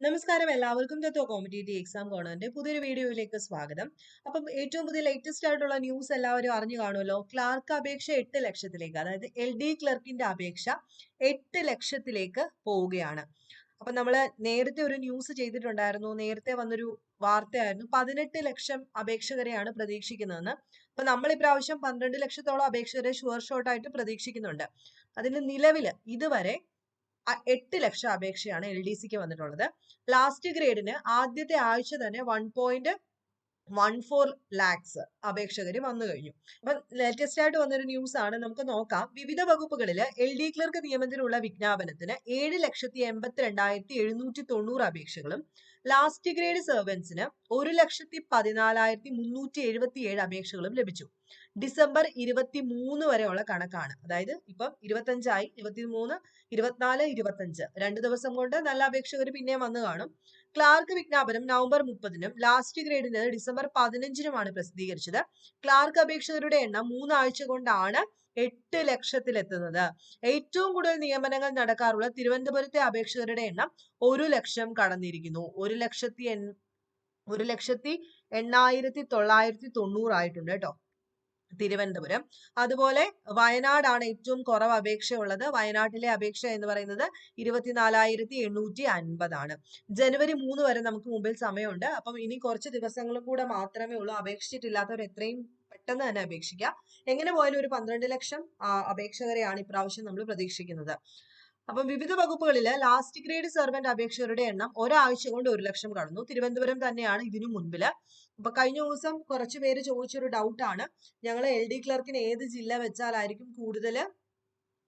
നമസ്കാരം. എല്ലാവർക്കും തത്വ competitive exam കോണറിന്റെ പുതിയൊരു വീഡിയോയിലേക്ക് സ്വാഗതം. അപ്പം ഏറ്റവും പുതിയ ലേറ്റസ്റ്റ് ആയിട്ടുള്ള ന്യൂസ് എല്ലാവരും അറിഞ്ഞു കാണുമല്ലോ. ക്ലാർക്ക് അപേക്ഷ എട്ട് ലക്ഷത്തിലേക്ക് അതായത് എൽ ഡി ക്ലർക്കിന്റെ അപേക്ഷ എട്ട് ലക്ഷത്തിലേക്ക് പോവുകയാണ്. അപ്പൊ നമ്മൾ നേരത്തെ ഒരു ന്യൂസ് ചെയ്തിട്ടുണ്ടായിരുന്നു. നേരത്തെ വന്നൊരു വാർത്തയായിരുന്നു. പതിനെട്ട് ലക്ഷം അപേക്ഷകരെയാണ് പ്രതീക്ഷിക്കുന്നതെന്ന്. അപ്പൊ നമ്മൾ ഇപ്രാവശ്യം പന്ത്രണ്ട് ലക്ഷത്തോളം അപേക്ഷകരെ ഷുവർ ഷോട്ടായിട്ട് പ്രതീക്ഷിക്കുന്നുണ്ട്. അതിന് നിലവിൽ ഇതുവരെ എട്ട് ലക്ഷം അപേക്ഷയാണ് എൽ ഡി സിക്ക് വന്നിട്ടുള്ളത്. ലാസ്റ്റ് ഗ്രേഡിന് ആദ്യത്തെ ആഴ്ച തന്നെ one point one four lakhs അപേക്ഷകർ വന്നു കഴിഞ്ഞു. അപ്പൊ ലേറ്റസ്റ്റ് ആയിട്ട് വന്നൊരു ന്യൂസ് ആണ്. നമുക്ക് നോക്കാം. വിവിധ വകുപ്പുകളിൽ എൽ ഡി ക്ലർക്ക് നിയമത്തിലുള്ള വിജ്ഞാപനത്തിന് ഏഴ് ലക്ഷത്തി എൺപത്തി രണ്ടായിരത്തി എഴുന്നൂറ്റി തൊണ്ണൂറ് അപേക്ഷകളും ലാസ്റ്റ് ഗ്രേഡ് സെർവൻസിന് ഒരു ലക്ഷത്തി പതിനാലായിരത്തി മുന്നൂറ്റി എഴുപത്തി ഏഴ് അപേക്ഷകളും ലഭിച്ചു. ഡിസംബർ ഇരുപത്തി മൂന്ന് വരെയുള്ള കണക്കാണ്. അതായത് ഇപ്പം ഇരുപത്തഞ്ചായി ഇരുപത്തി മൂന്ന് ഇരുപത്തിനാല് ഇരുപത്തഞ്ച്. രണ്ട് ദിവസം കൊണ്ട് നല്ല അപേക്ഷകർ പിന്നെ വന്നു കാണും. ക്ലാർക്ക് വിജ്ഞാപനം നവംബർ മുപ്പതിനും ലാസ്റ്റ് ഗ്രേഡിന് ഡിസംബർ പതിനഞ്ചിനുമാണ് പ്രസിദ്ധീകരിച്ചത്. ക്ലാർക്ക് അപേക്ഷകരുടെ എണ്ണം മൂന്നാഴ്ച കൊണ്ടാണ് എട്ട് ലക്ഷത്തിലെത്തുന്നത്. ഏറ്റവും കൂടുതൽ നിയമനങ്ങൾ നടക്കാറുള്ള തിരുവനന്തപുരത്തെ അപേക്ഷകരുടെ എണ്ണം ഒരു ലക്ഷം കടന്നിരിക്കുന്നു. ഒരു ലക്ഷത്തി ഒരു ലക്ഷത്തി എണ്ണായിരത്തി തൊള്ളായിരത്തി തൊണ്ണൂറായിട്ടുണ്ട് കേട്ടോ. തിരുവനന്തപുരം. അതുപോലെ വയനാടാണ് ഏറ്റവും കുറവ് അപേക്ഷയുള്ളത്. വയനാട്ടിലെ അപേക്ഷ എന്ന് പറയുന്നത് ഇരുപത്തിനാലായിരത്തി എണ്ണൂറ്റി അൻപതാണ് ജനുവരി മൂന്ന് വരെ നമുക്ക് മുമ്പിൽ സമയമുണ്ട്. അപ്പം ഇനി കുറച്ച് ദിവസങ്ങളും കൂടെ മാത്രമേ ഉള്ളൂ. അപേക്ഷിച്ചിട്ടില്ലാത്തവർ എത്രയും പെട്ടെന്ന് തന്നെ അപേക്ഷിക്കുക എങ്ങനെ പോയാലും ഒരു പന്ത്രണ്ട് ലക്ഷം അപേക്ഷകരെയാണ് ഇപ്രാവശ്യം നമ്മൾ പ്രതീക്ഷിക്കുന്നത്. അപ്പം വിവിധ വകുപ്പുകളിൽ ലാസ്റ്റ് ഗ്രേഡ് സെർവന്റ് അപേക്ഷകരുടെ എണ്ണം ഒരാഴ്ച കൊണ്ട് ഒരു ലക്ഷം കടന്നു. തിരുവനന്തപുരം തന്നെയാണ് ഇതിനു മുൻപിൽ. അപ്പൊ കഴിഞ്ഞ ദിവസം കുറച്ച് പേര് ചോദിച്ചൊരു ഡൗട്ടാണ് ഞങ്ങൾ എൽ ഡി ക്ലർക്കിന് ഏത് ജില്ല വെച്ചാലായിരിക്കും കൂടുതൽ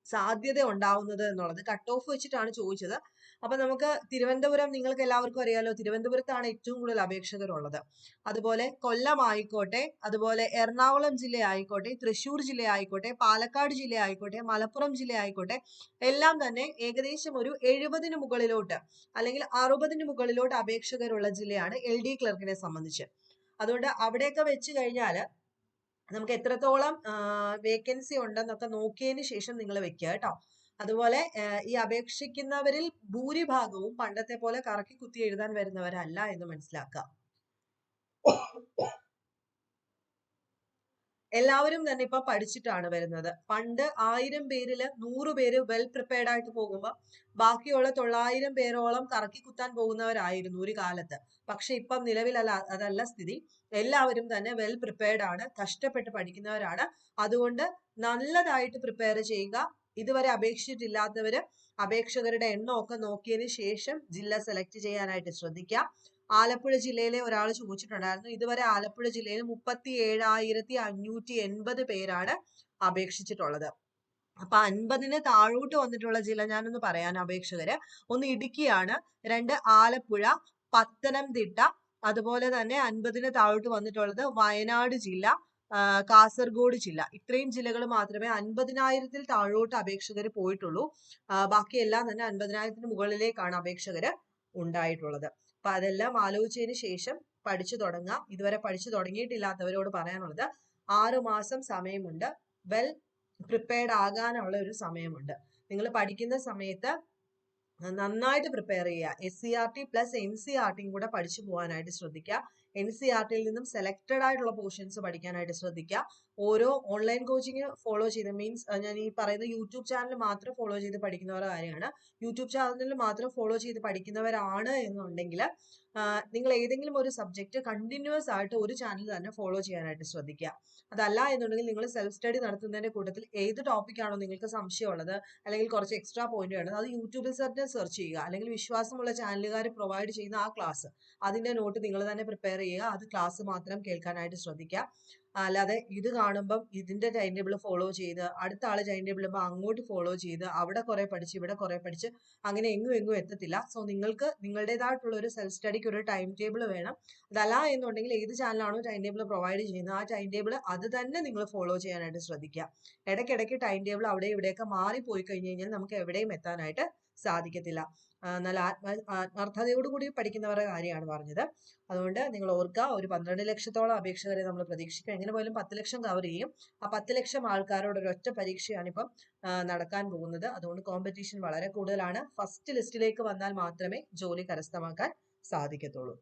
സാധ്യത ഉണ്ടാവുന്നത് എന്നുള്ളത്. കട്ട് ഓഫ് വെച്ചിട്ടാണ് ചോദിച്ചത്. അപ്പൊ നമുക്ക് തിരുവനന്തപുരം നിങ്ങൾക്ക് എല്ലാവർക്കും അറിയാലോ തിരുവനന്തപുരത്താണ് ഏറ്റവും കൂടുതൽ അപേക്ഷകരുള്ളത് അതുപോലെ കൊല്ലം ആയിക്കോട്ടെ അതുപോലെ എറണാകുളം ജില്ല ആയിക്കോട്ടെ തൃശ്ശൂർ ജില്ല ആയിക്കോട്ടെ പാലക്കാട് ജില്ല ആയിക്കോട്ടെ മലപ്പുറം ജില്ല ആയിക്കോട്ടെ എല്ലാം തന്നെ ഏകദേശം ഒരു എഴുപതിന് മുകളിലോട്ട് അല്ലെങ്കിൽ അറുപതിന് മുകളിലോട്ട് അപേക്ഷകരുള്ള ജില്ലയാണ് എൽ ഡി ക്ലർക്കിനെ സംബന്ധിച്ച്. അതുകൊണ്ട് അവിടെയൊക്കെ വെച്ച് കഴിഞ്ഞാൽ നമുക്ക് എത്രത്തോളം വേക്കൻസി ഉണ്ടെന്നൊക്കെ നോക്കിയതിന് ശേഷം നിങ്ങൾ വെക്കുക കേട്ടോ. അതുപോലെ ഈ അപേക്ഷിക്കുന്നവരിൽ ഭൂരിഭാഗവും പണ്ടത്തെ പോലെ കറക്കി കുത്തി എഴുതാൻ വരുന്നവരല്ല എന്ന് മനസ്സിലാക്കുക എല്ലാവരും തന്നെ ഇപ്പൊ പഠിച്ചിട്ടാണ് വരുന്നത്. പണ്ട് ആയിരം പേരിൽ നൂറ് പേര് വെൽ പ്രിപ്പയർഡ് ആയിട്ട് പോകുമ്പോൾ ബാക്കിയുള്ള തൊള്ളായിരം പേരോളം കറക്കി കുത്താൻ പോകുന്നവരായിരുന്നു ഒരു കാലത്ത്. പക്ഷെ ഇപ്പം നിലവിലല്ല അതല്ല സ്ഥിതി. എല്ലാവരും തന്നെ വെൽ പ്രിപ്പയർഡ് ആണ് കഷ്ടപ്പെട്ട് പഠിക്കുന്നവരാണ്. അതുകൊണ്ട് നല്ലതായിട്ട് പ്രിപ്പയർ ചെയ്യുക ഇതുവരെ അപേക്ഷിച്ചിട്ടില്ലാത്തവര് അപേക്ഷകരുടെ എണ്ണമൊക്കെ നോക്കിയതിന് ശേഷം ജില്ല സെലക്ട് ചെയ്യാനായിട്ട് ശ്രദ്ധിക്കുക. ആലപ്പുഴ ജില്ലയിലെ ഒരാൾ ചോദിച്ചിട്ടുണ്ടായിരുന്നു. ഇതുവരെ ആലപ്പുഴ ജില്ലയിൽ മുപ്പത്തി ഏഴായിരത്തി അഞ്ഞൂറ്റി എൺപത് പേരാണ് അപേക്ഷിച്ചിട്ടുള്ളത്. അപ്പൊ അൻപതിന് താഴോട്ട് വന്നിട്ടുള്ള ജില്ല ഞാനൊന്ന് പറയാൻ അപേക്ഷകര്. ഒന്ന് ഇടുക്കിയാണ് രണ്ട് ആലപ്പുഴ പത്തനംതിട്ട അതുപോലെ തന്നെ അൻപതിന് താഴോട്ട് വന്നിട്ടുള്ളത് വയനാട് ജില്ല കാസർഗോഡ് ജില്ല. ഇത്രയും ജില്ലകൾ മാത്രമേ അൻപതിനായിരത്തിൽ താഴോട്ട് അപേക്ഷകർ പോയിട്ടുള്ളൂ. ബാക്കിയെല്ലാം തന്നെ അൻപതിനായിരത്തിന് മുകളിലേക്കാണ് അപേക്ഷകർ ഉണ്ടായിട്ടുള്ളത്. അപ്പൊ അതെല്ലാം ആലോചിച്ചതിന് ശേഷം പഠിച്ചു തുടങ്ങാം. ഇതുവരെ പഠിച്ചു തുടങ്ങിയിട്ടില്ലാത്തവരോട് പറയാനുള്ളത് ആറു മാസം സമയമുണ്ട്. വെൽ പ്രിപ്പയർഡ് ആകാനുള്ള ഒരു സമയമുണ്ട്. നിങ്ങൾ പഠിക്കുന്ന സമയത്ത് നന്നായിട്ട് പ്രിപ്പയർ ചെയ്യുക. S C R T plus N C R ടിയും കൂടെ പഠിച്ചു പോകാനായിട്ട് ശ്രദ്ധിക്കുക. എൻ സി ആർ ടിയിൽ നിന്നും സെലക്റ്റഡ് ആയിട്ടുള്ള പോർഷൻസ് പഠിക്കാനായിട്ട് ശ്രദ്ധിക്കുക ഓരോ ഓൺലൈൻ കോച്ചിങ് ഫോളോ ചെയ്ത് മീൻസ് ഞാൻ ഈ പറയുന്ന യൂട്യൂബ് ചാനൽ മാത്രം ഫോളോ ചെയ്ത് പഠിക്കുന്നവരുടെ കാര്യമാണ്. യൂട്യൂബ് ചാനലിൽ മാത്രം ഫോളോ ചെയ്ത് പഠിക്കുന്നവരാണ് എന്നുണ്ടെങ്കിൽ നിങ്ങൾ ഏതെങ്കിലും ഒരു സബ്ജക്റ്റ് കണ്ടിന്യൂസ് ആയിട്ട് ഒരു ചാനൽ തന്നെ ഫോളോ ചെയ്യാനായിട്ട് ശ്രദ്ധിക്കുക അതല്ല എന്നുണ്ടെങ്കിൽ നിങ്ങൾ സെൽഫ് സ്റ്റഡി നടത്തുന്നതിന്റെ കൂട്ടത്തിൽ ഏത് ടോപ്പിക് ആണോ നിങ്ങൾക്ക് സംശയമുള്ളത് അല്ലെങ്കിൽ കുറച്ച് എക്സ്ട്രാ പോയിന്റ് വേണ്ടത് അത് യൂട്യൂബിൽ തന്നെ സെർച്ച് ചെയ്യുക. അല്ലെങ്കിൽ വിശ്വാസമുള്ള ചാനലുകാർ പ്രൊവൈഡ് ചെയ്യുന്ന ആ ക്ലാസ് അതിന്റെ നോട്ട് നിങ്ങൾ തന്നെ പ്രിപ്പയർ ചെയ്യുക. അത് ക്ലാസ് മാത്രം കേൾക്കാനായിട്ട് ശ്രദ്ധിക്കുക. അല്ലാതെ ഇത് കാണുമ്പം ഇതിന്റെ ടൈം ടേബിൾ ഫോളോ ചെയ്ത് അടുത്ത ആൾ ടൈം ടേബിൾ അങ്ങോട്ട് ഫോളോ ചെയ്ത് അവിടെ കുറെ പഠിച്ച് ഇവിടെ കുറെ പഠിച്ച് അങ്ങനെ എങ്ങും എങ്ങും എത്തത്തില്ല. സോ നിങ്ങൾക്ക് നിങ്ങളുടേതായിട്ടുള്ള ഒരു സെൽഫ് സ്റ്റഡിക്ക് ഒരു ടൈം ടേബിൾ വേണം. അതല്ല എന്നുണ്ടെങ്കിൽ ഏത് ചാനലാണോ ടൈം ടേബിൾ പ്രൊവൈഡ് ചെയ്യുന്നത് ആ ടൈം ടേബിൾ അത് തന്നെ നിങ്ങൾ ഫോളോ ചെയ്യാനായിട്ട് ശ്രദ്ധിക്കുക. ഇടയ്ക്കിടയ്ക്ക് ടൈം ടേബിൾ അവിടെ ഇവിടെയൊക്കെ മാറിപ്പോയി കഴിഞ്ഞ് കഴിഞ്ഞാൽ നമുക്ക് എവിടെയും എത്താനായിട്ട് സാധിക്കത്തില്ല. നല്ല ആത്മ ആത്മാർത്ഥതയോടുകൂടി പഠിക്കുന്നവരുടെ കാര്യമാണ് പറഞ്ഞത്. അതുകൊണ്ട് നിങ്ങൾ ഓർക്കുക ഒരു പന്ത്രണ്ട് ലക്ഷത്തോളം അപേക്ഷകരെ നമ്മൾ പ്രതീക്ഷിക്കുക എങ്ങനെ പോലും പത്ത് ലക്ഷം കവർ ചെയ്യും. ആ പത്ത് ലക്ഷം ആൾക്കാരോട് ഒരു ഒറ്റ പരീക്ഷയാണ് ഇപ്പം നടക്കാൻ പോകുന്നത്. അതുകൊണ്ട് കോമ്പറ്റീഷൻ വളരെ കൂടുതലാണ്. ഫസ്റ്റ് ലിസ്റ്റിലേക്ക് വന്നാൽ മാത്രമേ ജോലി കരസ്ഥമാക്കാൻ സാധിക്കത്തുള്ളൂ.